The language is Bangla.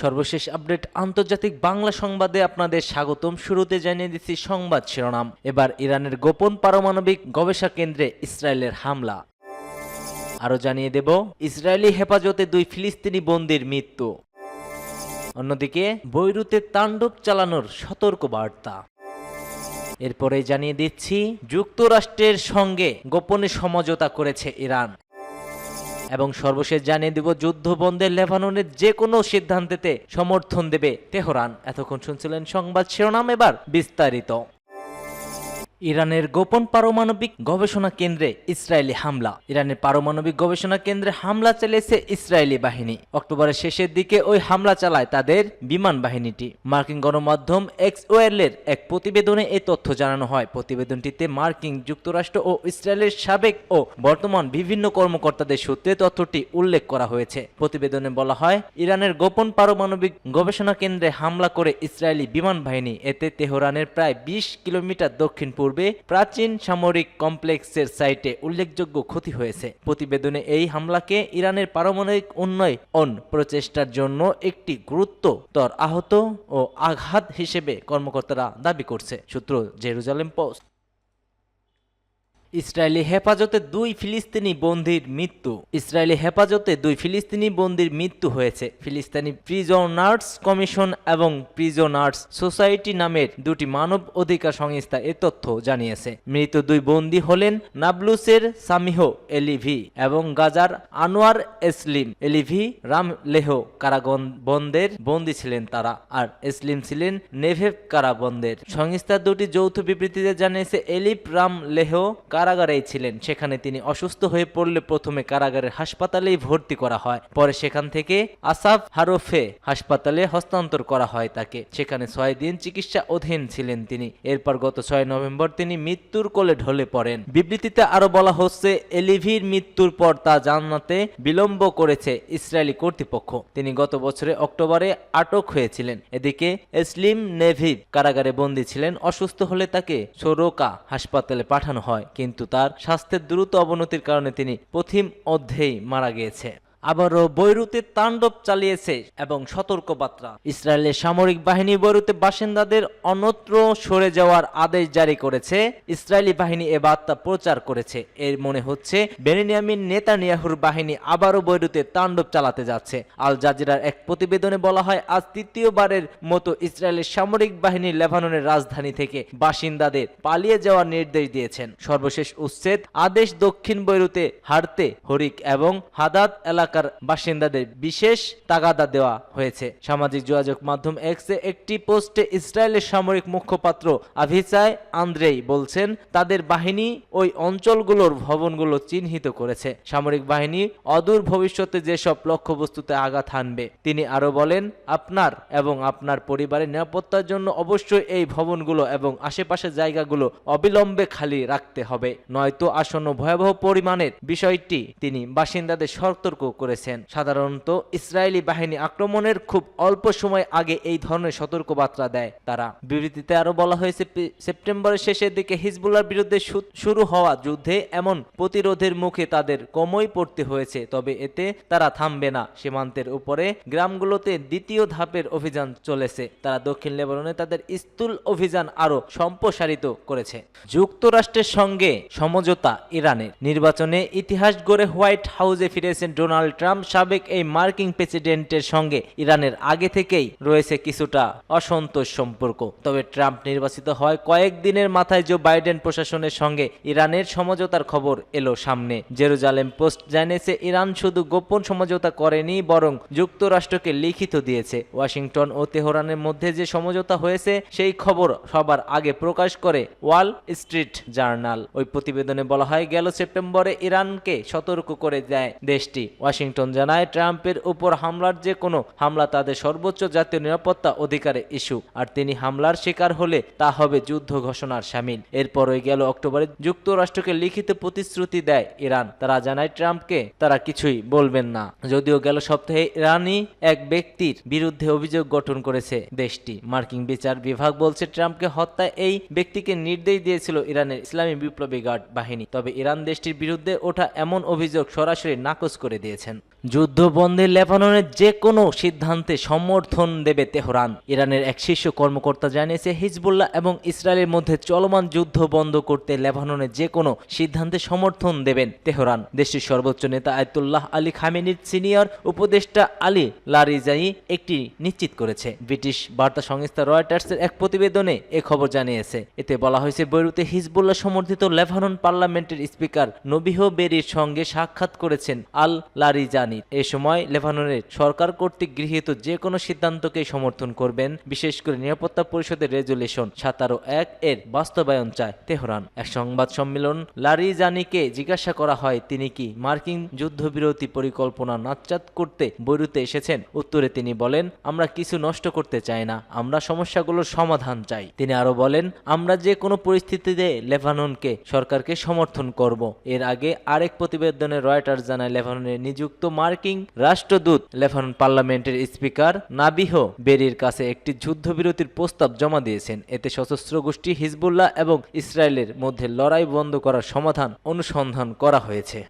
সর্বশেষ আপডেট, আন্তর্জাতিক বাংলা সংবাদে আপনাদের স্বাগতম। শুরুতে জানিয়ে দিচ্ছি সংবাদ শিরোনাম। এবার ইরানের গোপন পারমাণবিক গবেষণা কেন্দ্রে ইসরায়েলের হামলা। আরও জানিয়ে দেব, ইসরায়েলি হেফাজতে দুই ফিলিস্তিনি বন্দির মৃত্যু। অন্যদিকে, বৈরুতে তাণ্ডব চালানোর সতর্ক বার্তা এরপরে জানিয়ে দিচ্ছি, যুক্তরাষ্ট্রের সঙ্গে গোপনে সমঝোতা করেছে ইরান। এবং সর্বশেষ জানিয়ে দিব যুদ্ধ বন্ধের লেবাননের যে কোনো সিদ্ধান্তেতে সমর্থন দেবে তেহরান। এতক্ষণ শুনছিলেন সংবাদ শিরোনাম, এবার বিস্তারিত। ইরানের গোপন পারমাণবিক গবেষণা কেন্দ্রে ইসরায়েলি হামলা। ইরানের পারমাণবিক গবেষণা কেন্দ্রে হামলা চালিয়েছে ইসরায়েলি বাহিনী। অক্টোবরের শেষের দিকে ওই হামলা চালায় তাদের বিমান বাহিনীটি। মার্কিন গণমাধ্যম এক্স ওয়েলের এক প্রতিবেদনে এই তথ্য জানানো হয়। প্রতিবেদনটিতে মার্কিন যুক্তরাষ্ট্র ও ইসরায়েলের সাবেক ও বর্তমান বিভিন্ন কর্মকর্তাদের সূত্রে তথ্যটি উল্লেখ করা হয়েছে। প্রতিবেদনে বলা হয়, ইরানের গোপন পারমাণবিক গবেষণা কেন্দ্রে হামলা করে ইসরায়েলি বিমান বাহিনী। এতে তেহরানের প্রায় বিশ কিলোমিটার দক্ষিণ পূর্বে প্রাচীন সামরিক কমপ্লেক্সের সাইটে উল্লেখযোগ্য ক্ষতি হয়েছে। প্রতিবেদনে এই হামলাকে ইরানের পারমাণবিক উন্নয়ন প্রচেষ্টার জন্য একটি গুরুত্বতর আহত ও আঘাত হিসেবে কর্মকর্তারা দাবি করছে। সূত্র জেরুজালেম পোস্ট। ইসরায়েলি হেফাজতে দুই ফিলিস্তিনি বন্দির মৃত্যু। ইসরায়েলি হেফাজতে দুই ফিলিস্তিনি বন্দির মৃত্যু হয়েছে। ফিলিস্তিনি প্রিজনার্স কমিশন এবং প্রিজনার্স সোসাইটি নামের দুটি মানব অধিকার সংস্থা এ তথ্য জানিয়েছে। মৃত দুই বন্দী হলেন নাবলুসের সামিহ এলিভি এবং গাজার আনোয়ার এসলিম। এলিভি রাম রামলেহ কারাগন বন্দের বন্দী ছিলেন তারা আর এসলিম ছিলেন নেভেভ কারাবন্দের সংস্থা দুটি যৌথ বিবৃতিতে জানিয়েছে এলিপ রাম লেহ কারাগারেই ছিলেন। সেখানে তিনি অসুস্থ হয়ে পড়লে প্রথমে কারাগারের হাসপাতালেই ভর্তি করা হয়। পরে সেখান থেকে আসাফ হারোফে হাসপাতালে হস্তান্তর করা হয় তাকে। সেখানে ছয় দিন চিকিৎসা অধীন ছিলেন তিনি। এরপর গত ছয় নভেম্বর তিনি মৃত্যুর কোলে ঢলে পড়েন। বিবৃতিতে আরও বলা হচ্ছে, এলিভির মৃত্যুর পর তা জানাতে বিলম্ব করেছে ইসরায়েলি কর্তৃপক্ষ। তিনি গত বছরে অক্টোবরে আটক হয়েছিলেন। এদিকে এসলিম নেভিভ কারাগারে বন্দী ছিলেন। অসুস্থ হলে তাকে সোরোকা হাসপাতালে পাঠানো হয়। কিন্তু তার স্বাস্থ্যের দ্রুত অবনতির কারণে তিনি প্রথম অধ্যায়েই মারা গিয়েছে। আবারও বৈরুতে তাণ্ডব চালিয়েছে এবং সতর্কবার্তা। ইসরায়েলের সামরিক বাহিনী বৈরুতে বাসিন্দাদের অন্যত্র সরে যাওয়ার আদেশ জারি করেছে। ইসরায়েলি বাহিনী এ বার্তা প্রচার করেছে। এর মনে হচ্ছে, বেনিয়ামিন নেতানিয়াহুর বাহিনী আবারও বৈরুতে তাণ্ডব চালাতে যাচ্ছে। আল জাজিরার এক প্রতিবেদনে বলা হয়, আজ তৃতীয়বারের মতো ইসরায়েলের সামরিক বাহিনী লেবাননের রাজধানী থেকে বাসিন্দাদের পালিয়ে যাওয়ার নির্দেশ দিয়েছেন। সর্বশেষ উচ্ছেদ, আদেশ দক্ষিণ বৈরুতে হারতে, হরিক এবং হাদাত এলাকা এলাকার বাসিন্দাদের বিশেষ তাগাদা দেওয়া হয়েছে। সামাজিক যোগাযোগ মাধ্যম এক্সে একটি পোস্টে ইসরায়েলের সামরিক মুখপাত্র আভিচায় আন্দ্রেই বলছেন, তাদের বাহিনী ওই অঞ্চলগুলোর ভবনগুলো চিহ্নিত করেছে। সামরিক বাহিনী অদূর ভবিষ্যতে যেসব লক্ষ্যবস্তুতে আঘাত হানবে, তিনি আরও বলেন, আপনার এবং আপনার পরিবারের নিরাপত্তার জন্য অবশ্যই এই ভবনগুলো এবং আশেপাশের জায়গাগুলো অবিলম্বে খালি রাখতে হবে। নয়তো আসন্ন ভয়াবহ পরিমাণের বিষয়টি তিনি বাসিন্দাদের সতর্ক করেছেন। সাধারণত ইসরায়েলি বাহিনী আক্রমণের খুব অল্প সময় আগে এই ধরনের সতর্কবার্তা দেয় তারা। বিবৃতিতে আরও বলা হয়েছে সেপ্টেম্বরের শেষের দিকে হিজবুল্লার বিরুদ্ধে শুরু হওয়া যুদ্ধে এমন প্রতিরোধের মুখে তাদের কমই পড়তে হয়েছে, তবে এতে তারা থামবে না। সীমান্তের উপরে গ্রামগুলোতে দ্বিতীয় ধাপের অভিযান চলেছে। তারা দক্ষিণ লেবাননে তাদের স্থূল অভিযান আরও সম্প্রসারিত করেছে। যুক্তরাষ্ট্রের সঙ্গে সমঝোতা ইরানের। নির্বাচনে ইতিহাস গড়ে হোয়াইট হাউসে ফিরেছেন ডোনাল্ড ট্রাম্প সাবেক এই মার্কিন প্রেসিডেন্টের সঙ্গে ইরানের আগে থেকেই রয়েছে কিছুটা অসন্তোষ সম্পর্ক। তবে ট্রাম্প নির্বাচিত হয় কয়েকদিনের মাথায় জো বাইডেন প্রশাসনের সঙ্গে ইরানের সমঝোতার খবর এলো সামনে। জেরুজালেম পোস্ট জানিয়েছে, ইরান শুধু গোপন সমঝোতা করেনি, বরং যুক্তরাষ্ট্রকে লিখিত দিয়েছে। ওয়াশিংটন ও তেহরানের মধ্যে যে সমঝোতা হয়েছে, সেই খবর সবার আগে প্রকাশ করে ওয়াল স্ট্রিট জার্নাল। ওই প্রতিবেদনে বলা হয়, গেল সেপ্টেম্বরে ইরানকে সতর্ক করে দেয় দেশটি। ওয়াশিংটন ওয়াশিংটন জানায়, ট্রাম্পের উপর হামলার যে কোনো হামলা তাদের সর্বোচ্চ জাতীয় নিরাপত্তা অধিকারে ইস্যু। আর তিনি হামলার শিকার হলে তা হবে যুদ্ধ ঘোষণার সামিল এরপরই গেল অক্টোবরে যুক্তরাষ্ট্রকে লিখিত প্রতিশ্রুতি দেয় ইরান। তারা জানায়, ট্রাম্পকে তারা কিছুই বলবেন না। যদিও গেল সপ্তাহে ইরানি এক ব্যক্তির বিরুদ্ধে অভিযোগ গঠন করেছে দেশটি। মার্কিন বিচার বিভাগ বলছে, ট্রাম্পকে হত্যায় এই ব্যক্তিকে নির্দেশ দিয়েছিল ইরানের ইসলামী বিপ্লবী গার্ড বাহিনী। তবে ইরান দেশটির বিরুদ্ধে ওঠা এমন অভিযোগ সরাসরি নাকচ করে দিয়েছে। 10 যুদ্ধবন্দির লেবাননের যে কোনো সিদ্ধান্তে সমর্থন দেবে তেহরান। ইরানের এক শীর্ষ কর্মকর্তা জানিয়েছে, হিজবুল্লাহ এবং ইসরায়েলের মধ্যে চলমান যুদ্ধ বন্ধ করতে লেবাননের যে কোনো সিদ্ধান্তে সমর্থন দেবেন তেহরান। দেশটির সর্বোচ্চ নেতা আয়তুল্লাহ আলী খামেনির সিনিয়র উপদেষ্টা আলী লারিজাই একটি নিশ্চিত করেছে। ব্রিটিশ বার্তা সংস্থা রয়টার্সের এক প্রতিবেদনে এ খবর জানিয়েছে। এতে বলা হয়েছে, বৈরুতে হিজবুল্লাহ সমর্থিত লেবানন পার্লামেন্টের স্পিকার নবিহ বেরির সঙ্গে সাক্ষাৎ করেছেন আল লারিজান। এ সময় লেবাননের সরকার কর্তৃক গৃহীত যে কোনো সিদ্ধান্তকে সমর্থন করবেন, বিশেষ করে নিরাপত্তা পরিষদের রেজুলেশন সাতারো এক এর বাস্তবায়ন চায় তেহরান। এক সংবাদ সম্মেলন লারিজানিকে জিজ্ঞাসা করা হয়, তিনি কি মার্কিন যুদ্ধবিরতি পরিকল্পনা নাচ্চাত করতে বৈরুতে এসেছেন? উত্তরে তিনি বলেন, আমরা কিছু নষ্ট করতে চাই না, আমরা সমস্যাগুলোর সমাধান চাই। তিনি আরও বলেন, আমরা যে কোনো পরিস্থিতিতে লেবাননকে সরকারকে সমর্থন করব। এর আগে আরেক প্রতিবেদনে রয়টার্স জানায়, লেবাননে নিযুক্ত মার্কিন রাষ্ট্রদূত লেফান পার্লামেন্টের স্পিকার নাবিহ বেরির কাছে একটি যুদ্ধবিরতির প্রস্তাব জমা দিয়েছেন। এতে সশস্ত্র গোষ্ঠী হিজবুল্লাহ এবং ইসরায়েলের মধ্যে লড়াই বন্ধ করার সমাধান অনুসন্ধান করা হয়েছে।